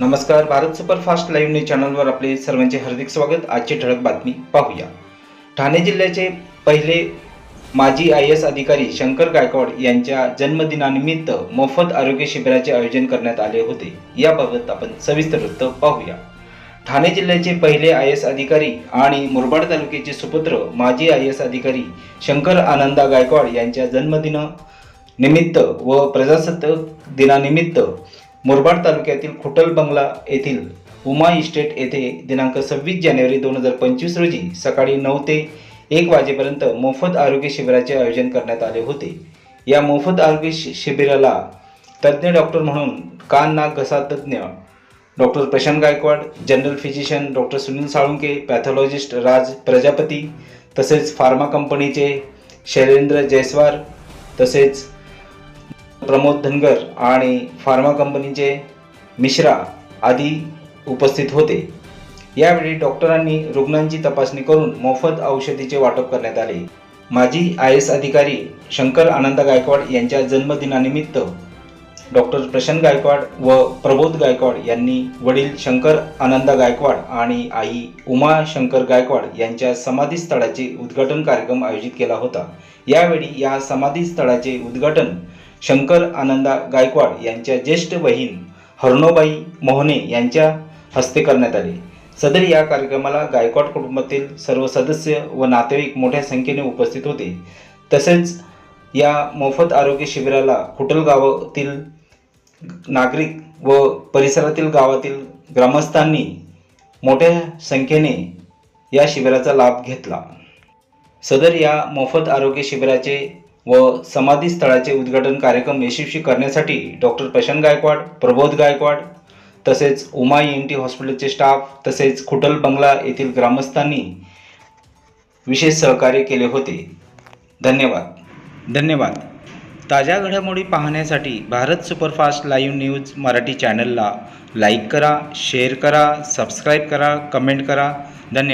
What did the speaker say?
नमस्कार Bharat superfast live news चॅनलवर आपले सर्वांचे हार्दिक स्वागत. आजची ठळक बातमी पाहूया. ठाणे जिल्ह्याचे पहिले माजी आय एस अधिकारी शंकर गायकवाड यांच्या जन्मदिनानिमित्त मोफत आरोग्य शिबिराचे आयोजन करण्यात आले होते. याबाबत आपण सविस्तर वृत्त पाहूया. ठाणे जिल्ह्याचे पहिले आय एस अधिकारी आणि मुरबाड तालुक्याचे सुपुत्र माजी आय एस अधिकारी शंकर आनंदा गायकवाड यांच्या जन्मदिन निमित्त व प्रजासत्ताक दिनानिमित्त मुरबाड तालुक्यातील खुटल बंगला येथील उमा इस्टेट येथे दिनांक सव्वीस जानेवारी दोन हजार पंचवीस रोजी सकाळी नऊ ते एक वाजेपर्यंत मोफत आरोग्य शिबिराचे आयोजन करण्यात आले होते. या मोफत आरोग्य शि शिबिराला तज्ज्ञ डॉक्टर म्हणून कान नाक घसा तज्ज्ञ doctor Prashant Gaikwad general physician doctor Sunil Salunke pathologist Raj Prajapati तसेच फार्मा कंपनीचे शैलेंद्र जयस्वार तसेच प्रमोद धनगर आणि फार्मा कंपनीचे मिश्रा आदी उपस्थित होते. यावेळी डॉक्टरांनी रुग्णांची तपासणी करून मोफत औषधीचे वाटप करण्यात आले. माजी आय एस अधिकारी शंकर आनंद गायकवाड यांच्या जन्मदिनानिमित्त डॉक्टर प्रशांत गायकवाड व प्रबोध गायकवाड यांनी वडील शंकर आनंद गायकवाड आणि आई उमा शंकर गायकवाड यांच्या समाधी स्थळाचे उद्घाटन कार्यक्रम आयोजित केला होता. यावेळी या समाधी स्थळाचे उद्घाटन शंकर आनंदा गायकवाड यांच्या ज्येष्ठ बहीण हरणोबाई मोहने यांच्या हस्ते करण्यात आले. सदर या कार्यक्रमाला गायकवाड कुटुंबातील सर्व सदस्य व नातेवाईक मोठ्या संख्येने उपस्थित होते. तसेच या मोफत आरोग्य शिबिराला खुटल गावातील नागरिक व परिसरातील गावातील ग्रामस्थांनी मोठ्या संख्येने या शिबिराचा लाभ घेतला. सदर या मोफत आरोग्य शिबिराचे व समाधी स्थळाचे उद्घाटन कार्यक्रम यशस्वी करण्यासाठी डॉक्टर प्रशांत गायकवाड प्रबोध गायकवाड तसेच उमा एन टी हॉस्पिटलचे स्टाफ तसेच खुटल बंगला येथील ग्रामस्थांनी विशेष सहकार्य केले होते. धन्यवाद. धन्यवाद. ताज्या घडामोडी पाहण्यासाठी Bharat superfast live news Marathi चॅनलला लाईक करा शेअर करा सबस्क्राईब करा कमेंट करा. धन्यवाद.